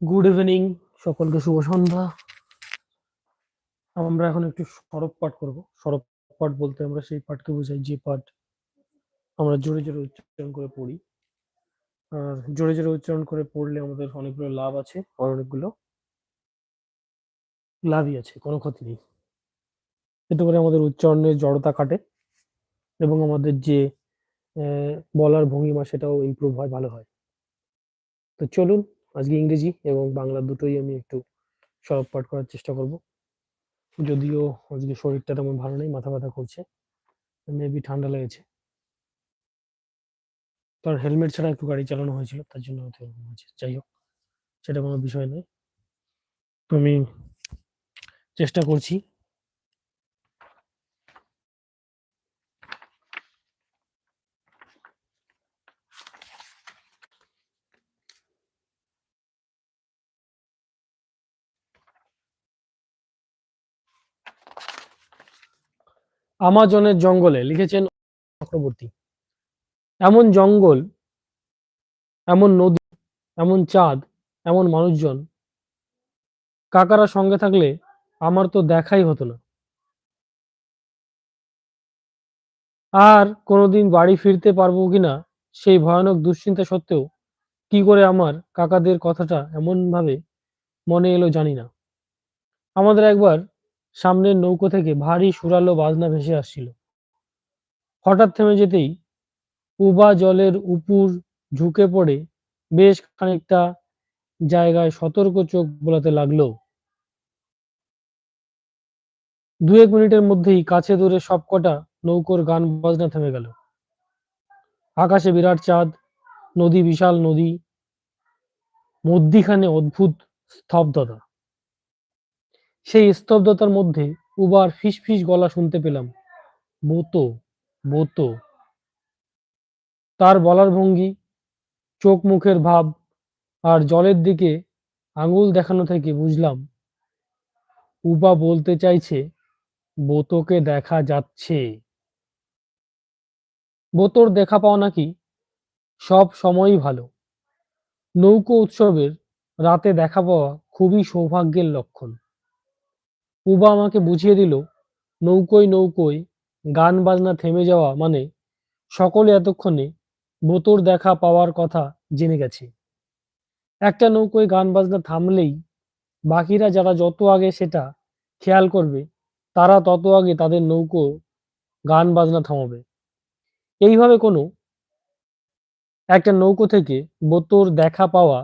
Good evening সকলকে শুভ সন্ধ্যা। আমরা এখন একটু সরব পাঠ করব। সরব পাঠ বলতে আমরা সেই পাঠকে বোঝাই, যে পাঠ আমরা জোরে জোরে উচ্চারণ করে পড়ি। আর জোরে জোরে উচ্চারণ করে পড়লে আমাদের অনেকগুলো লাভ আছে আর অনেকগুলো লাভই আছে, কোনো ক্ষতি নেই। এতে করে আমাদের উচ্চারণের জড়তা কাটে এবং আমাদের যে বলার ভঙ্গিমা সেটাও ইমপ্রুভ হয়, ভালো হয়। তো চলুন আজকে ইংরেজি এবং বাংলা দুটোই আমি একটু সরব পাঠ করার চেষ্টা করব। যদিও আজকে শরীরটা তেমন ভালো নেই, মাথা ব্যথা করছে মেবি ঠান্ডা লেগেছে। তার হেলমেট ছাড়া একটু গাড়ি চালানো হয়েছিল, তার জন্য যাই হোক, সেটা কোনো বিষয় নয়। আমি চেষ্টা করছি আমাজনের জঙ্গলে লিখেছেন চক্রবর্তী। এমন জঙ্গল, এমন নদী, এমন চাঁদ, এমন মানুষজন। কাকারা সঙ্গে থাকলে আমার তো দেখাই হতো না। আর কোনোদিন বাড়ি ফিরতে পারব কিনা সেই ভয়ানক দুশ্চিন্তা সত্ত্বেও কি করে আমার কাকাদের কথাটা এমন ভাবে মনে এলো জানি না। আমাদের একবার সামনের নৌকো থেকে ভারী সুরালো বাজনা ভেসে আসছিল। হঠাৎ থেমে যেতেই উবা জলের উপর ঝুঁকে পড়ে বেশ খানিকটা জায়গায় সতর্ক চোখ বোলাতে লাগল। দু এক মিনিটের মধ্যেই কাছে দূরে সবকটা নৌকোর গান বাজনা থেমে গেল। আকাশে বিরাট চাঁদ, নদী বিশাল নদী, মধ্যিখানে অদ্ভুত স্তব্ধতা। সেই স্তব্ধতার মধ্যে উবার ফিসফিস গলা শুনতে পেলাম। বোতো বোতো। তার বলার ভঙ্গি, চোখ মুখের ভাব আর জলের দিকে আঙুল দেখানো থেকে বুঝলাম, উবা বলতে চাইছে, বোতোকে দেখা যাচ্ছে। বোতোর দেখা পাওয়া নাকি সব সময়ই ভালো। নৌকো উৎসবের রাতে দেখা পাওয়া খুবই সৌভাগ্যের লক্ষণ। উবা আমাকে বুঝিয়ে দিল, নৌকোয় নৌকোয় গান বাজনা থেমে যাওয়া মানে সকলে এতক্ষণে বোতর দেখা পাওয়ার কথা জেনে গেছে। একটা নৌকোয় গান বাজনা থামলেই বাকিরা যারা যত আগে সেটা খেয়াল করবে, তারা তত আগে তাদের নৌকো গান বাজনা থামাবে। এইভাবে কোনো একটা নৌকো থেকে বোতর দেখা পাওয়া,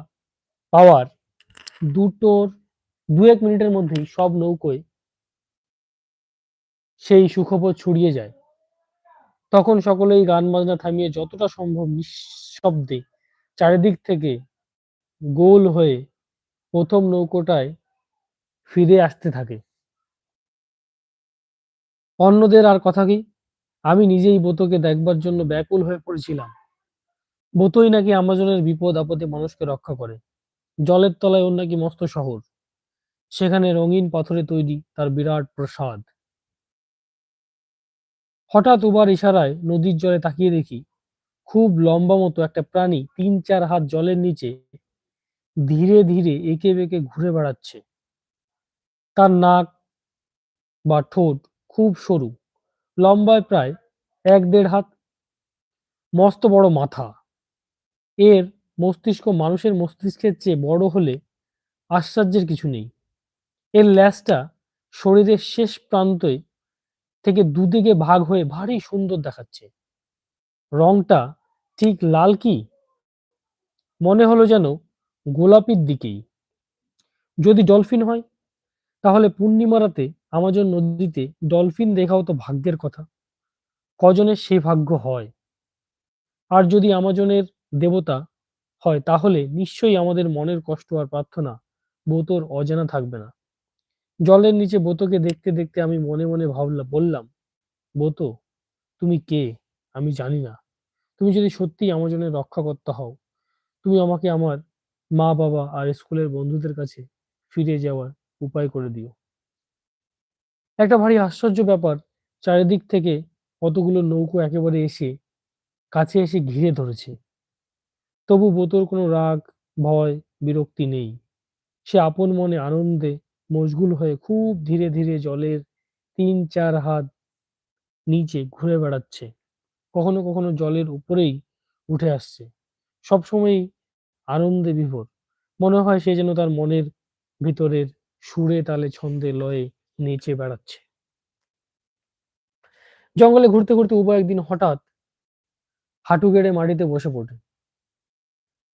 পাওয়ার দুটোর দু এক মিনিটের মধ্যেই সব নৌকোয় সেই সুখবর ছড়িয়ে যায়। তখন সকলেই গান বাজনা থামিয়ে যতটা সম্ভব নিঃশব্দে চারিদিক থেকে গোল হয়ে প্রথম নৌকোটায় ফিরে আসতে থাকে। অন্যদের আর কথা কি? আমি নিজেই বোতকে দেখবার জন্য ব্যাকুল হয়ে পড়েছিলাম। বোতই নাকি আমাজনের বিপদ আপদে মানুষকে রক্ষা করে। জলের তলায় ওর নাকি মস্ত শহর। সেখানে রঙিন পাথরে তৈরি তার বিরাট প্রসাদ। হঠাৎ উবার ইশারায় নদীর জলে তাকিয়ে দেখি খুব লম্বা মতো একটা প্রাণী তিন চার হাত জলের নিচে ধীরে ধীরে এঁকে বেঁকে ঘুরে বেড়াচ্ছে। তার নাক বা ঠোঁট খুব সরু, লম্বায় প্রায় এক দেড় হাত, মস্ত বড় মাথা। এর মস্তিষ্ক মানুষের মস্তিষ্কের চেয়ে বড় হলে আশ্চর্যের কিছু নেই। এর ল্যাজটা শরীরের শেষ প্রান্তে থেকে দুদিকে ভাগ হয়ে ভারী সুন্দর দেখাচ্ছে। রংটা ঠিক লাল কি? মনে হলো যেন গোলাপির দিকেই। যদি ডলফিন হয়, তাহলে পূর্ণিমা রাতে আমাজন নদীতে ডলফিন দেখাও তো ভাগ্যের কথা। কজনের সে ভাগ্য হয়। আর যদি আমাজনের দেবতা হয়, তাহলে নিশ্চয়ই আমাদের মনের কষ্ট আর প্রার্থনা বোতর অজানা থাকবে না। জলের নিচে বোতোকে দেখতে দেখতে আমি মনে মনে ভাবলাম বললাম, বোতো, তুমি কে? আমি জানি না। তুমি যদি সত্যি আমাজনের রক্ষাকর্তা হও, তুমি আমাকে আমার মা বাবা আর স্কুলের বন্ধুদের কাছে ফিরে যাওয়ার উপায় করে দিও। একটা ভারী আশ্চর্য ব্যাপার, চারিদিক থেকে কতগুলো নৌকো একেবারে এসে কাছে এসে ঘিরে ধরেছে। তবু বোতোর কোনো রাগ, ভয়, বিরক্তি নেই। সে আপন মনে আনন্দে মশগুল হয়ে খুব ধীরে ধীরে জলের তিন চার হাত নিচে ঘুরে বেড়াচ্ছে। কখনো কখনো জলের উপরেই উঠে আসছে। সবসময়ই আনন্দে বিভোর। মনে হয় সে যেন তার মনের ভিতরের সুরে তালে ছন্দে লয়ে নেচে বেড়াচ্ছে। জঙ্গলে ঘুরতে ঘুরতে উবা একদিন হঠাৎ হাঁটু গেড়ে মাটিতে বসে পড়ে।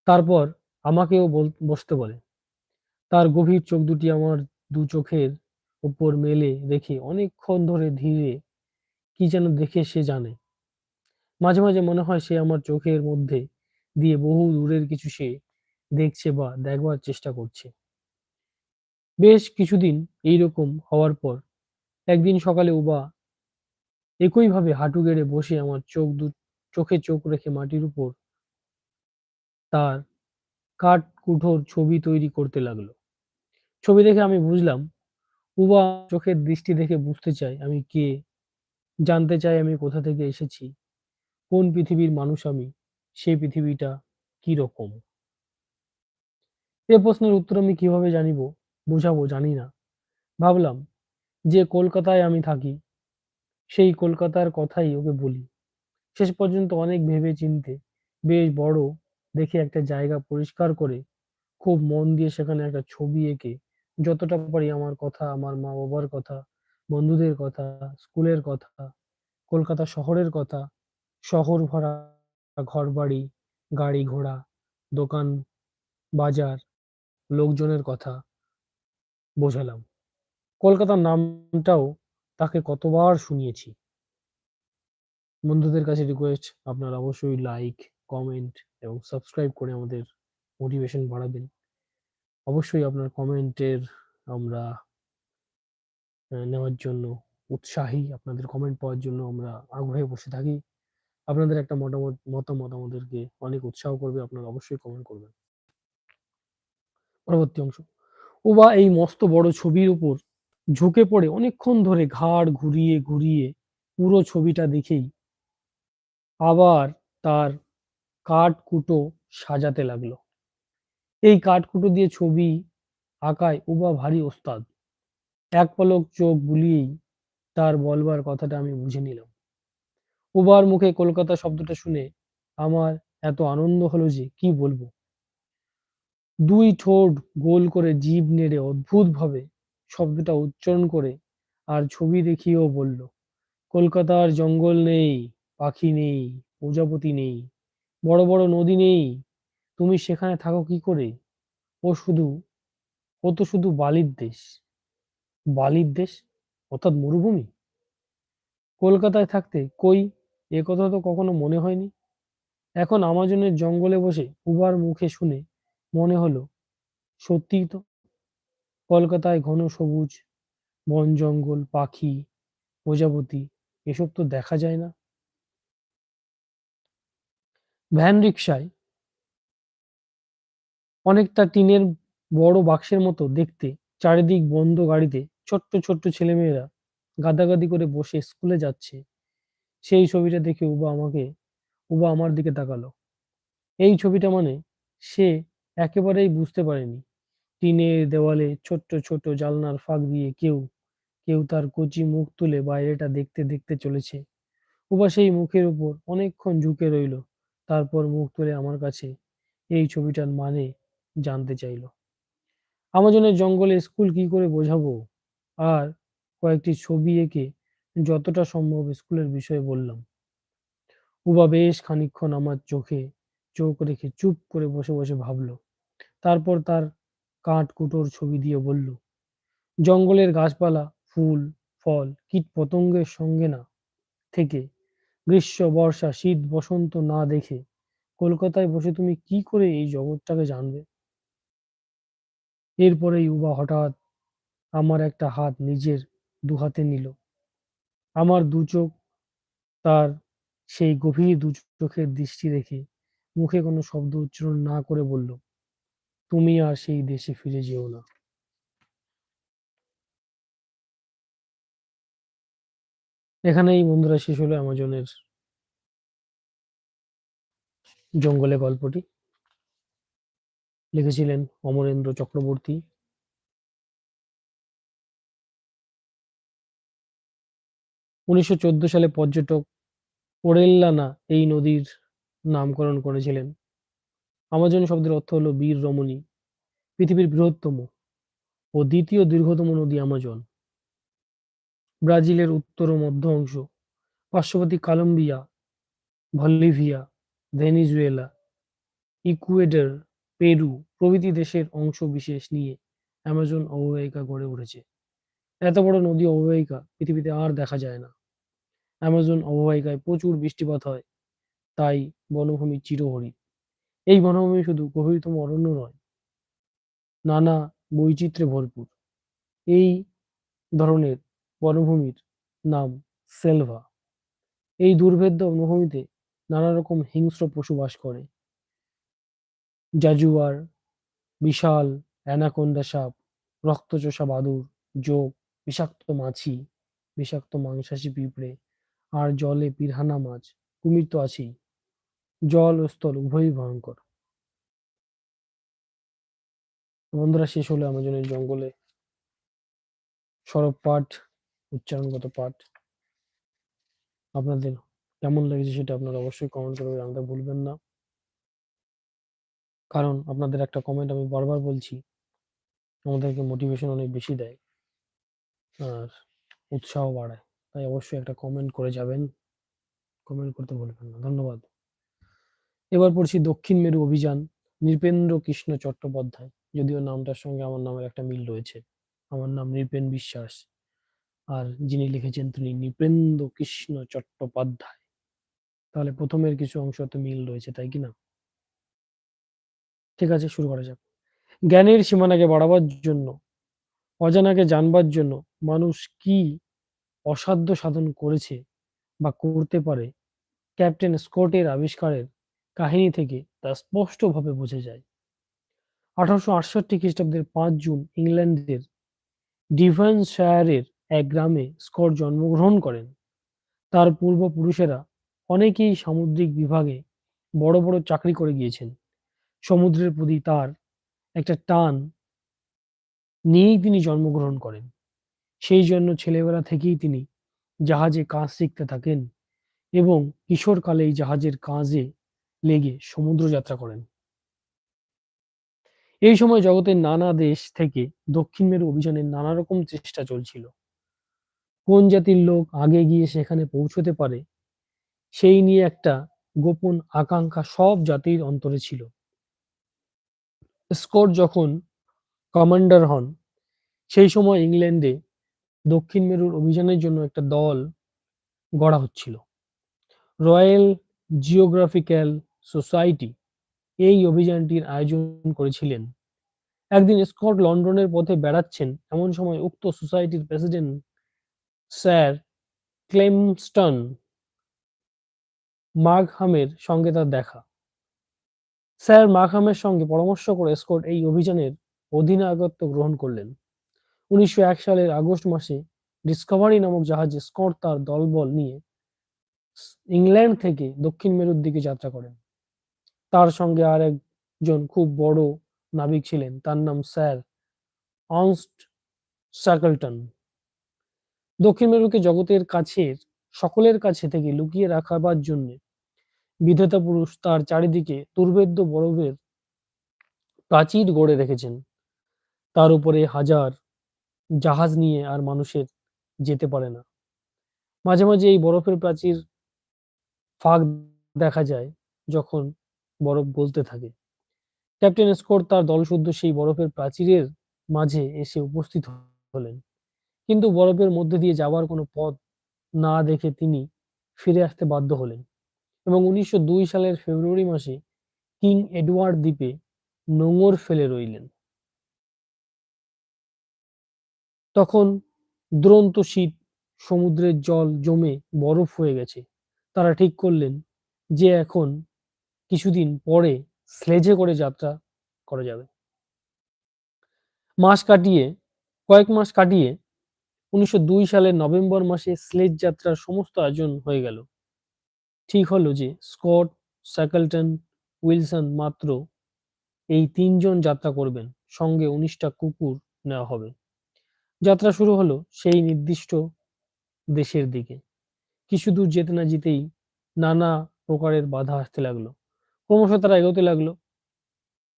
তারপর আমাকেও বসতে বলে। তার গভীর চোখ দুটি আমার দু চোখের উপর মেলে রেখে অনেকক্ষণ ধরে ধীরে কি যেন দেখে সে জানে। মাঝে মাঝে মনে হয় সে আমার চোখের মধ্যে দিয়ে বহু দূরের কিছু সে দেখছে বা দেখবার চেষ্টা করছে। বেশ কিছুদিন এইরকম হওয়ার পর একদিন সকালে উবা একইভাবে হাঁটু গেড়ে বসে আমার চোখ দু, চোখে চোখ রেখে মাটির উপর তার কাঠ কুঠোর ছবি তৈরি করতে লাগল। ছবি দেখে আমি বুঝলাম, উবা চোখের দৃষ্টি দেখে বুঝতে চাই আমি কে, জানতে চাই আমি কোথা থেকে এসেছি, কোন পৃথিবীর মানুষ আমি, সেই পৃথিবীটা কি রকম? এ প্রশ্নের উত্তর আমি কীভাবে জানিব, বোঝাবো জানি না। ভাবলাম, যে কলকাতায় আমি থাকি, সেই কলকাতার কথাই ওকে বলি। শেষ পর্যন্ত অনেক ভেবে চিনতে বেশ বড় দেখে একটা জায়গা পরিষ্কার করে, খুব মন দিয়ে সেখানে একটা ছবি এঁকে যতটা পারি আমার কথা, আমার মা বাবার কথা, বন্ধুদের কথা, স্কুলের কথা, কলকাতা শহরের কথা, শহর ভরা ঘরবাড়ি, গাড়ি ঘোড়া, দোকান, বাজার, লোকজনের কথা বোঝালাম। কলকাতার নামটাও তাকে কতবার শুনিয়েছি। বন্ধুদের কাছে রিকোয়েস্ট আপনারা অবশ্যই লাইক কমেন্ট এবং সাবস্ক্রাইব করে আমাদের মোটিভেশন বাড়াবেন। অবশ্যই আপনার কমেন্টের আমরা নেওয়ার জন্য উৎসাহী, আপনাদের কমেন্ট পাওয়ার জন্য আমরা আগ্রহে বসে থাকি। আপনাদের একটা মতামত মতামত আমাদেরকে অনেক উৎসাহ করবে, আপনারা অবশ্যই কমেন্ট করবেন। পরবর্তী অংশ। ওবা এই মস্ত বড় ছবির উপর ঝুঁকে পড়ে অনেকক্ষণ ধরে ঘাড় ঘুরিয়ে ঘুরিয়ে পুরো ছবিটা দেখেই আবার তার কাঠ কুটো সাজাতে লাগল। এই কাঠকুটো দিয়ে ছবি আঁকায় উবা ভারী ওস্তাদ। এক পলক চোখ বুলিয়েই তার বলবার কথাটা আমি বুঝে নিলাম। উবার মুখে কলকাতা শব্দটা শুনে আমার এত আনন্দ হলো যে কি বলব? দুই ঠোঁট গোল করে জীব নেড়ে অদ্ভুত ভাবে শব্দটা উচ্চারণ করে আর ছবি দেখিয়েও বলল, কলকাতার জঙ্গল নেই, পাখি নেই, প্রজাপতি নেই, বড় বড় নদী নেই তুমি সেখানে থাকো কি করে? ও শুধু, ও তো শুধু বালির দেশ। বালির দেশ? অর্থাৎ মরুভূমি? কলকাতায় থাকতে কই? এ কথা তো কখনো মনে হয়নি। এখন আমাজনের জঙ্গলে বসে উবার মুখে শুনে মনে হলো, সত্যিই তো। কলকাতায় ঘন সবুজ, বন জঙ্গল, পাখি, প্রজাপতি, এসব তো দেখা যায় না। ভ্যান রিক্সায় অনেকটা টিনের বড় বাক্সের মতো দেখতে, চারিদিক বন্ধ গাড়িতে, ছোট্ট ছোট্ট ছেলেমেয়েরা গাদাগাদি করে বসে স্কুলে যাচ্ছে। সেই ছবিটা দেখে উবা আমাকে, উবা আমার দিকে তাকালো। এই ছবিটা মানে সে একেবারেই বুঝতে পারেনি। টিনের দেওয়ালে ছোট্ট ছোট জালনার ফাঁক দিয়ে কেউ কেউ তার কচি মুখ তুলে বাইরেটা দেখতে দেখতে চলেছে। উবা সেই মুখের উপর অনেকক্ষণ ঝুঁকে রইল। তারপর মুখ তুলে আমার কাছে, এই ছবিটার মানে জানতে চাইল। আমাজনের জঙ্গলে স্কুল কি করে বোঝাবো? আর কয়েকটি ছবি এঁকে যতটা সম্ভব স্কুলের বিষয়ে বললাম। উবা বেশ খানিকক্ষণ আমার চোখে চোখ রেখে চুপ করে বসে বসে ভাবলো। তারপর তার কাঠ কুটোর ছবি দিয়ে বলল, জঙ্গলের গাছপালা, ফুল, ফল, কীট পতঙ্গের সঙ্গে না। থেকে গ্রীষ্ম, বর্ষা, শীত, বসন্ত না দেখে কলকাতায় বসে তুমি কি করে এই জগৎটাকে জানবে? এরপরেই উবা হঠাৎ আমার একটা হাত নিজের দু হাতে নিল। আমার দু চোখ তার সেই গভীর দু চোখের দৃষ্টি রেখে মুখে কোনো শব্দ উচ্চারণ না করে বলল, তুমি আর সেই দেশে ফিরে যেও না। এখানেই বন্ধুরা শেষ হলো অ্যামাজনের জঙ্গলে গল্পটি। লিখেছিলেন অমরেন্দ্র চক্রবর্তী। উনিশশো চোদ্দ সালে পর্যটক ওরেল্লানা এই নদীর নামকরণ করেছিলেন। আমাজন শব্দের অর্থ হলো বীর রমণী, পৃথিবীর বৃহত্তম ও দ্বিতীয় দীর্ঘতম নদী আমাজন। ব্রাজিলের উত্তর ও মধ্য অংশ, পার্শ্ববর্তী Colombia Bolivia Venezuela, Ecuador Peru প্রভৃতি দেশের অংশ বিশেষ নিয়ে অ্যামাজন অববাহিকা গড়ে উঠেছে। এত বড় নদী অববাহিকা পৃথিবীতে আর দেখা যায় না। অ্যামাজন অববাহিকায় প্রচুর বৃষ্টিপাত হয়, তাই বনভূমি চিরহরিৎ। এই বনভূমি শুধু গভীরতম অরণ্য নয়, নানা বৈচিত্র্যে ভরপুর। এই ধরনের বনভূমির নাম সেলভা। এই দুর্ভেদ্য বনভূমিতে নানা রকম হিংস্র পশু বাস করে। জাজুয়ার, বিশাল অ্যানাকোন্ডা সাপ, রক্তচোষা বাদুড় যোগ বিষাক্ত মাছি, বিষাক্ত মাংসাশী পিঁপড়ে আর জলে পিরহানা মাছ। কুমির তো আছেই। জল ও স্থল উভয়ই ভয়ঙ্কর। বন্ধুরা, শেষ হলো আমাজনের জঙ্গলে। সরব পাঠ, উচ্চারণগত পাঠ। আপনাদের কেমন লেগেছে সেটা আপনারা অবশ্যই কমেন্ট করে জানাতে ভুলবেন না। কারণ আপনাদের একটা কমেন্ট আমি বারবার বলছি, আমাদেরকে মোটিভেশন অনেক বেশি দেয় আর উৎসাহ বাড়ায়। তাই অবশ্যই একটা কমেন্ট করে যাবেন কমেন্ট করতে ভুলবেন না। ধন্যবাদ। এবার পড়ছি দক্ষিণ মেরু অভিযান, নৃপেন্দ্র কৃষ্ণ চট্টোপাধ্যায়। যদিও নামটার সঙ্গে আমার নামের একটা মিল রয়েছে। আমার নাম নৃপেন বিশ্বাস আর যিনি লিখেছেন তিনি নৃপেন্দ্র কৃষ্ণ চট্টোপাধ্যায়। তাহলে প্রথমের কিছু অংশ তো মিল রয়েছে, তাই কি না? ঠিক আছে, শুরু করা যাক। জ্ঞানের সীমানাকে বাড়াবার জন্য, অজানাকে জানবার জন্য মানুষ কি অসাধ্য সাধন করেছে বা করতে পারে? ক্যাপ্টেন স্কটের আবিষ্কারের কাহিনী থেকে তা স্পষ্টভাবে বোঝা যায়। আঠারোশো আটষট্টি খ্রিস্টাব্দের পাঁচ জুন ইংল্যান্ডের ডিভানশায়ারের এক গ্রামে স্কট জন্মগ্রহণ করেন। তার পূর্বপুরুষেরা অনেকেই সামুদ্রিক বিভাগে বড় বড় চাকরি করে গিয়েছেন। সমুদ্রের প্রতি তার একটা টান নিয়েই তিনি জন্মগ্রহণ করেন। সেই জন্য ছেলেবেলা থেকেই তিনি জাহাজে কাজ শিখতে থাকেন এবং কিশোরকালেই জাহাজের কাজে লেগে সমুদ্র যাত্রা করেন। এই সময় জগতের নানা দেশ থেকে দক্ষিণ মেরু অভিযানের নানা রকম চেষ্টা চলছিল। কোন জাতির লোক আগে গিয়ে সেখানে পৌঁছতে পারে, সেই নিয়ে একটা গোপন আকাঙ্ক্ষা সব জাতির অন্তরে ছিল। স্কট যখন কমান্ডার হন, সেই সময় ইংল্যান্ডে দক্ষিণ মেরুর অভিযানের জন্য একটা দল গড়া হচ্ছিল। রয়্যাল জিওগ্রাফিক্যাল সোসাইটি এই অভিযানটির আয়োজন করেছিলেন। একদিন স্কট লন্ডনের পথে বেড়াচ্ছেন এমন সময় উক্ত সোসাইটির প্রেসিডেন্ট স্যার ক্লেমস্টন মাঘহামের সঙ্গে তার দেখা। স্যার মাঘহামের সঙ্গে পরামর্শ করে স্কট এই অভিযানের অধিনায়কত্ব গ্রহণ করলেন। উনিশশো এক সালের আগস্ট মাসে ডিসকভারি নামক জাহাজে স্কট তার দলবল নিয়ে ইংল্যান্ড থেকে দক্ষিণ মেরুর দিকে যাত্রা করেন। তার সঙ্গে আর একজন খুব বড় নাবিক ছিলেন, তার নাম স্যার অনস্ট স্যাকলটন দক্ষিণ মেরুকে জগতের কাছের, সকলের কাছে থেকে লুকিয়ে রাখাবার জন্য বিধাতা পুরুষ তার চারিদিকে দুর্ভেদ্য বরফের প্রাচীর গড়ে রেখেছেন। তার উপরে হাজার জাহাজ নিয়ে আর মানুষের যেতে পারে না। মাঝে মাঝে এই বরফের প্রাচীর ফাঁক দেখা যায় যখন বরফ গলতে থাকে। ক্যাপ্টেন স্কোর তার দলশুদ্ধ সেই বরফের প্রাচীরের মাঝে এসে উপস্থিত হলেন। কিন্তু বরফের মধ্যে দিয়ে যাওয়ার কোনো পথ না দেখে তিনি ফিরে আসতে বাধ্য হলেন। এবং উনিশশো দুই সালের ফেব্রুয়ারি মাসে কিং এডওয়ার্ড দ্বীপে নোঙর ফেলে রইলেন। তখন দুরন্ত শীত, সমুদ্রের জল জমে বরফ হয়ে গেছে। তারা ঠিক করলেন যে এখন কিছুদিন পরে স্লেজে করে যাত্রা করা যাবে। মাস কাটিয়ে, কয়েক মাস কাটিয়ে উনিশশো দুই সালের নভেম্বর মাসে স্লেজ যাত্রার সমস্ত আয়োজন হয়ে গেল। ঠিক হলো যে স্কট, স্যাকলটন, উইলসন মাত্র এই তিনজন যাত্রা করবেন। সঙ্গে উনিশটা কুকুর নেওয়া হবে। যাত্রা শুরু হলো সেই নির্দিষ্ট দেশের দিকে। কিছু দূর যেতে না যেতেই নানা প্রকারের বাধা আসতে লাগল। ক্রমশ তারা এগোতে লাগল।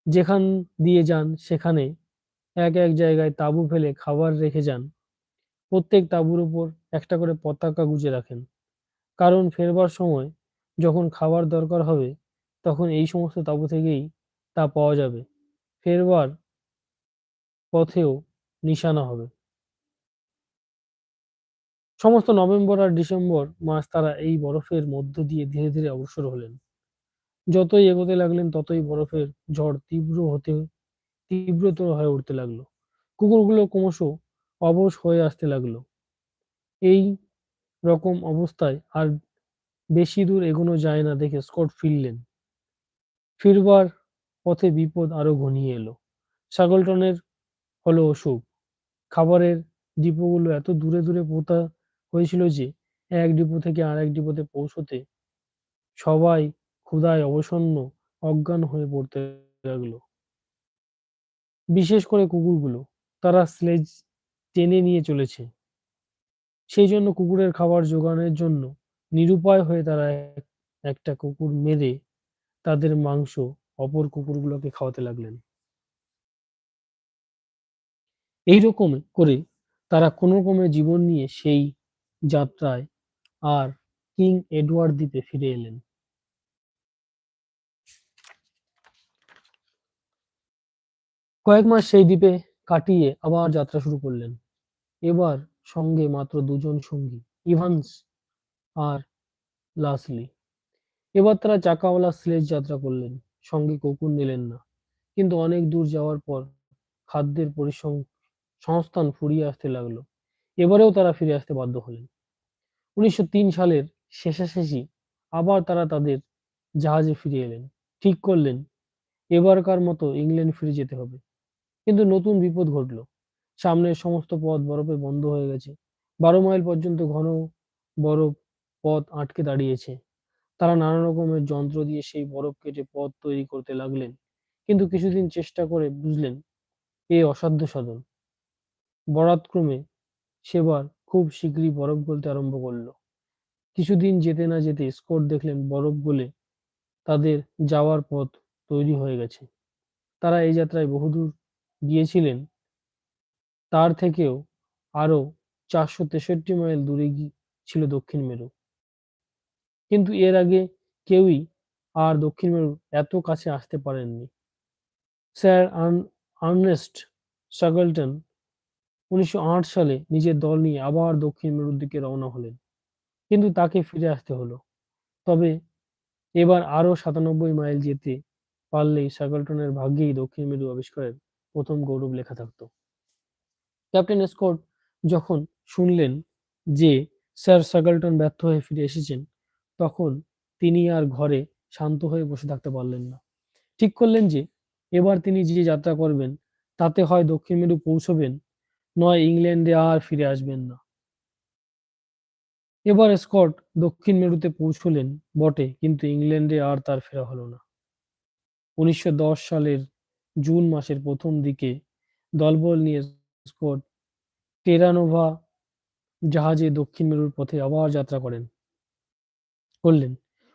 যেখান দিয়ে যান সেখানে এক এক জায়গায় তাঁবু ফেলে খাবার রেখে যান। প্রত্যেক তাঁবুর উপর একটা করে পতাকা গুজে রাখেন। কারণ ফেরবার সময় যখন খাবার দরকার হবে, তখন এই সমস্ত তাঁবু থেকেই তা পাওয়া যাবে। ফেরবার পথেও নিশানা হবে। সমস্ত নভেম্বর আর ডিসেম্বর মাস তারা এই বরফের মধ্য দিয়ে ধীরে ধীরে অগ্রসর হলেন। যতই এগোতে লাগলেন, ততই বরফের ঝড় তীব্র হতে, তীব্রতর হয়ে উঠতে লাগল। কুকুরগুলো ক্রমশ অবশ হয়ে আসতে লাগল। এই রকম অবস্থায় আর বেশি দূর এগোনো যায় না দেখে স্কট ফিরলেন। ফিরবার পথে বিপদ আরও ঘনিয়ে এলো। সাগলটনের হলো অসুখ। খাবারের ডিপোগুলো এত দূরে দূরে পোতা হয়েছিল যে, এক ডিপো থেকে আর এক ডিপোতে পৌঁছতে সবাই ক্ষুধায় অবসন্ন, অজ্ঞান হয়ে পড়তে লাগল। বিশেষ করে কুকুরগুলো। তারা স্লেজ টেনে নিয়ে চলেছে। সেই জন্য কুকুরের খাবার জোগানোর জন্য নিরুপায় হয়ে তারা এক- একটা কুকুর মেরে তাদের মাংস অপর কুকুরগুলোকে খাওয়াতে লাগলেন। এইরকম করে তারা কোনো রকমে জীবন নিয়ে সেই যাত্রায় আর কিং এডওয়ার্ড দ্বীপে ফিরে এলেন। কয়েক মাস সেই দ্বীপে কাটিয়ে আবার যাত্রা শুরু করলেন। এবার সঙ্গে মাত্র দুজন সঙ্গী, ইভান্স আর লাসলি এবার তারা চাকাওয়ালা স্লেজ যাত্রা করলেন। সঙ্গে কুকুর নিলেন না। কিন্তু অনেক দূর যাওয়ার পর খাদ্যের পরিসং, সংস্থান ফুরিয়ে আসতে লাগল। এবারেও তারা ফিরে আসতে বাধ্য হলেন। উনিশশো তিন সালের শেষাশেষি আবার তারা তাদের জাহাজে ফিরে এলেন। ঠিক করলেন, এবারকার মতো ইংল্যান্ড ফিরে যেতে হবে। কিন্তু নতুন বিপদ ঘটল। সামনের সমস্ত পথ বরফে বন্ধ হয়ে গেছে। বারো মাইল পর্যন্ত ঘন বরফ পথ আটকে দাঁড়িয়েছে। তারা নানা রকমের যন্ত্র দিয়ে সেই বরফ কেটে পথ তৈরি করতে লাগলেন। কিন্তু কিছুদিন চেষ্টা করে বুঝলেন, এ অসাধ্য সাধন। বরাতক্রমে সেবার খুব শীঘ্রই বরফ গলতে আরম্ভ করল। কিছুদিন যেতে না যেতে স্কট দেখলেন বরফ গলে তাদের যাওয়ার পথ তৈরি হয়ে গেছে। তারা এই যাত্রায় বহুদূর গিয়েছিলেন, তার থেকেও আরও চারশো তেষট্টি মাইল দূরে ছিল দক্ষিণ মেরু। কিন্তু এর আগে কেউই আর দক্ষিণ মেরুর এত কাছে আসতে পারেননি। স্যার আর্ন- আর্নেস্ট সাগলটন উনিশশো আট সালে নিজের দল নিয়ে আবার দক্ষিণ মেরুর দিকে রওনা হলেন, কিন্তু তাকে ফিরে আসতে হলো। তবে এবার আরও সাতানব্বই মাইল যেতে পারলেই সাগলটনের ভাগ্যেই দক্ষিণ মেরু আবিষ্কারের প্রথম গৌরব লেখা থাকতো। ক্যাপ্টেন স্কট যখন শুনলেন যে স্যার সাগলটন ব্যর্থ হয়ে ফিরে এসেছেন তখন তিনি আর ঘরে শান্ত হয়ে বসে থাকতে পারলেন না। ঠিক করলেন যে, এবার তিনি যে যাত্রা করবেন, তাতে হয় দক্ষিণ মেরু পৌঁছবেন, নয় ইংল্যান্ডে আর ফিরে আসবেন না। এবার স্কট দক্ষিণ মেরুতে পৌঁছলেন বটে, কিন্তু ইংল্যান্ডে আর তার ফেরা হলো না। উনিশশো দশ সালের জুন মাসের প্রথম দিকে দলবল নিয়ে স্কট টেরানোভা জাহাজে দক্ষিণ মেরুর পথে আবার যাত্রা করেন। করলেন।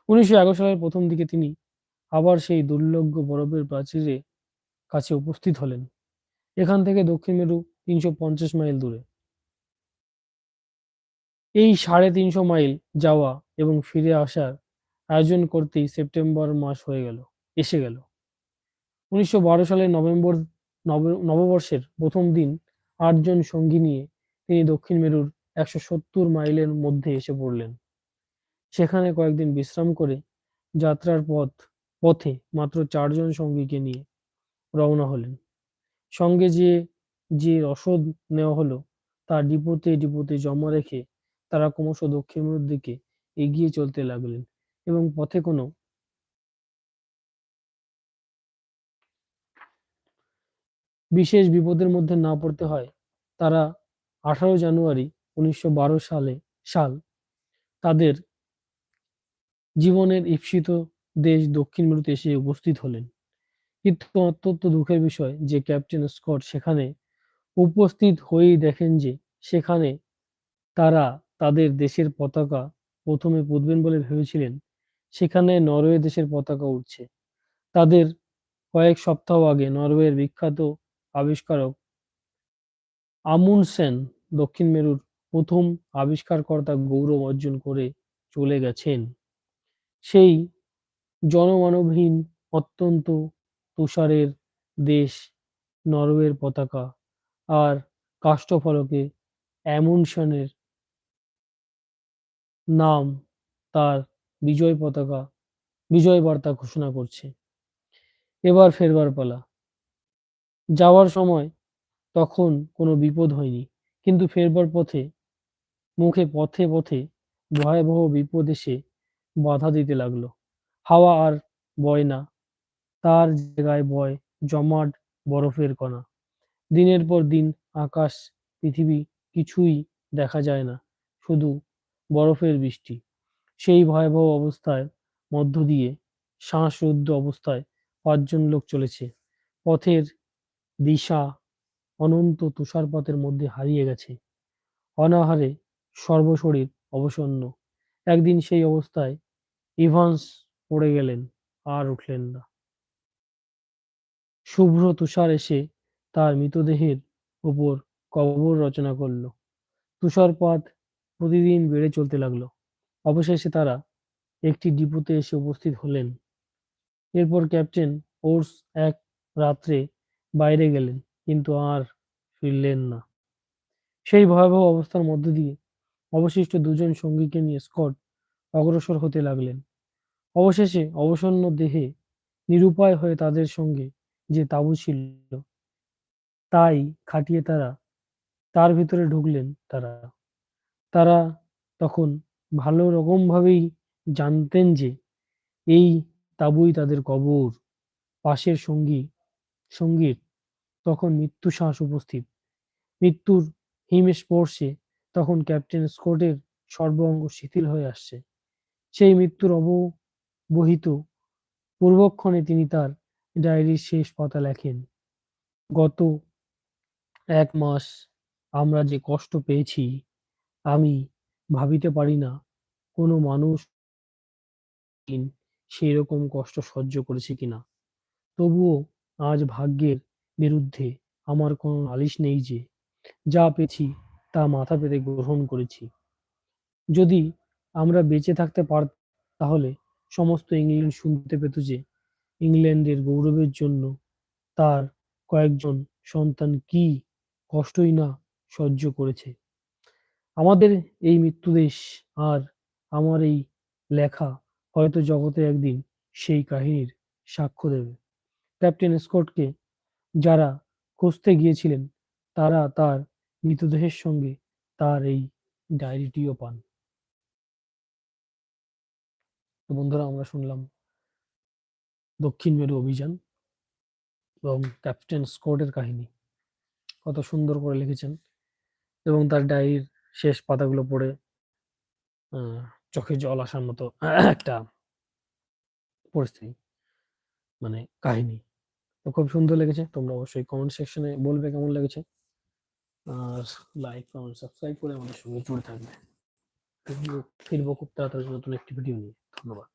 উনিশশো এগারো সালের প্রথম দিকে তিনি আবার সেই দুর্লভ বরফের প্রাচীরে কাছে উপস্থিত হলেন। এখান থেকে দক্ষিণ মেরু তিনশো পঞ্চাশ মাইল দূরে। এই সাড়ে তিনশো মাইল যাওয়া এবং ফিরে আসার আয়োজন করতেই সেপ্টেম্বর মাস হয়ে গেল, এসে গেল। উনিশশো বারো সালের নভেম্বর, নব- নববর্ষের প্রথম দিন আটজন সঙ্গী নিয়ে তিনি দক্ষিণ মেরুর একশো সত্তর মাইলের মধ্যে এসে পড়লেন। সেখানে কয়েকদিন বিশ্রাম করে যাত্রার পথ, পথে মাত্র চারজন সঙ্গীকে নিয়ে রওনা হলেন। সঙ্গে যে যে রসদ নেওয়া হলো, তা ডিপোতে ডিপোতে জমা রেখে তারা ক্রমশ দক্ষিণ মেরুর দিকে এগিয়ে চলতে লাগলেন এবং পথে কোনো বিশেষ বিপদের মধ্যে না পড়তে হয়। তারা আঠারো জানুয়ারি উনিশশো বারো সালে, সাল তাদের জীবনের ঈপ্সিত দেশ দক্ষিণ মেরুতে এসে উপস্থিত হলেন। কিন্তু অত্যন্ত দুঃখের বিষয় যে ক্যাপ্টেন স্কট সেখানে উপস্থিত হয়েই দেখেন যে সেখানে তারা তাদের দেশের পতাকা প্রথমে পুঁতবেন বলে ভেবেছিলেন, সেখানে নরওয়ে দেশের পতাকা উঠছে তাদের কয়েক সপ্তাহ আগে নরওয়ের বিখ্যাত আবিষ্কারক আমুনসেন দক্ষিণ মেরুর প্রথম আবিষ্কারকর্তা গৌরব অর্জন করে চলে গেছেন। সেই জনমানবহীন অত্যন্ত তুষারের দেশ নরওয়ের পতাকা আর কাষ্ঠফলকে অ্যামুনসেনের নাম তার বিজয় পতাকা, বিজয় বার্তা ঘোষণা করছে। এবার ফেরবার পালা। যাওয়ার সময় তখন কোনো বিপদ হয়নি, কিন্তু ফেরবার পথে, মুখে পথে পথে ভয়াবহ বিপদ এসে বাধা দিতে লাগল। হাওয়া আর বয় না, তার জায়গায় বয় জমাট বরফের কণা। দিনের পর দিন আকাশ, পৃথিবী কিছুই দেখা যায় না, শুধু বরফের বৃষ্টি। সেই ভয়াবহ অবস্থায় মধ্য দিয়ে শ্বাসরুদ্ধ অবস্থায় পাঁচজন লোক চলেছে। পথের দিশা অনন্ত তুষারপাতের মধ্যে হারিয়ে গেছে। অনাহারে সর্বশরীর অবসন্ন। একদিন সেই অবস্থায় ইভান্স পড়ে গেলেন, আর উঠলেন না। শুভ্র তুষার এসে তার মৃতদেহের উপর কবর রচনা করল। তুষারপাত প্রতিদিন বেড়ে চলতে লাগল। অবশেষে তারা একটি ডিপোতে এসে উপস্থিত হলেন। এরপর ক্যাপ্টেন ওর্স এক রাত্রে বাইরে গেলেন, কিন্তু আর ফিরলেন না। সেই ভয়াবহ অবস্থার মধ্য দিয়ে অবশিষ্ট দুজন সঙ্গীকে নিয়ে স্কট অগ্রসর হতে লাগলেন। অবশেষে অবসন্ন দেহে নিরুপায় হয়ে তাদের সঙ্গে যে তাঁবু ছিল, তাই খাটিয়ে তারা, তার ভিতরে ঢুকলেন তারা। তারা তখন ভালো রকম ভাবেই জানতেন যে এই তাঁবুই তাদের কবর, পাশের সঙ্গী, সঙ্গীর তখন মৃত্যু শ্বাস উপস্থিত। মৃত্যুর হিম স্পর্শে তখন ক্যাপ্টেন স্কটের সর্বাঙ্গ শিথিল হয়ে আসছে। সেই মৃত্যুর অবহিত পূর্বক্ষণে তিনি তার ডায়েরির শেষ পাতা লেখেন, গত এক মাস আমরা যে কষ্ট পেয়েছি, আমি ভাবিতে পারি না, কোনো মানুষ সেই রকম কষ্ট সহ্য করেছে কিনা। তবুও আজ ভাগ্যের বিরুদ্ধে আমার কোনো নালিশ নেই যে, যা পেয়েছি তা মাথা পেতে গ্রহণ করেছি। যদি আমরা বেঁচে থাকতে পার, তাহলে সমস্ত ইংল্যান্ড শুনতে পেত যে ইংল্যান্ডের গৌরবের জন্য তার কয়েকজন সন্তান কি কষ্টই না সহ্য করেছে। আমাদের এই মৃত্যুদেশ আর আমার এই লেখা হয়তো জগতে একদিন সেই কাহিনীর সাক্ষ্য দেবে। ক্যাপ্টেন স্কটকে যারা খুঁজতে গিয়েছিলেন, তারা তার মৃতদেহের সঙ্গে তার এই ডায়েরিটিও পান। তো বন্ধুরা, আমরা শুনলাম দক্ষিণ মেরু অভিযান এবং ক্যাপ্টেন স্কটের কাহিনী। কত সুন্দর করে লিখেছেন এবং তার ডায়েরির শেষ পাতাগুলো পড়ে চোখে জল আসার মতো একটা পরিস্থিতি মানে কাহিনী। তো খুব সুন্দর লেগেছে, তোমরা অবশ্যই কমেন্ট সেকশনে বলবে কেমন লেগেছে। আর লাইক কমেন্ট সাবস্ক্রাইব করে আমাদের সঙ্গে জুড়ে থাকবে। ফিরবো খুব তাড়াতাড়ি নতুন একটি ভিডিও নিয়ে। ধন্যবাদ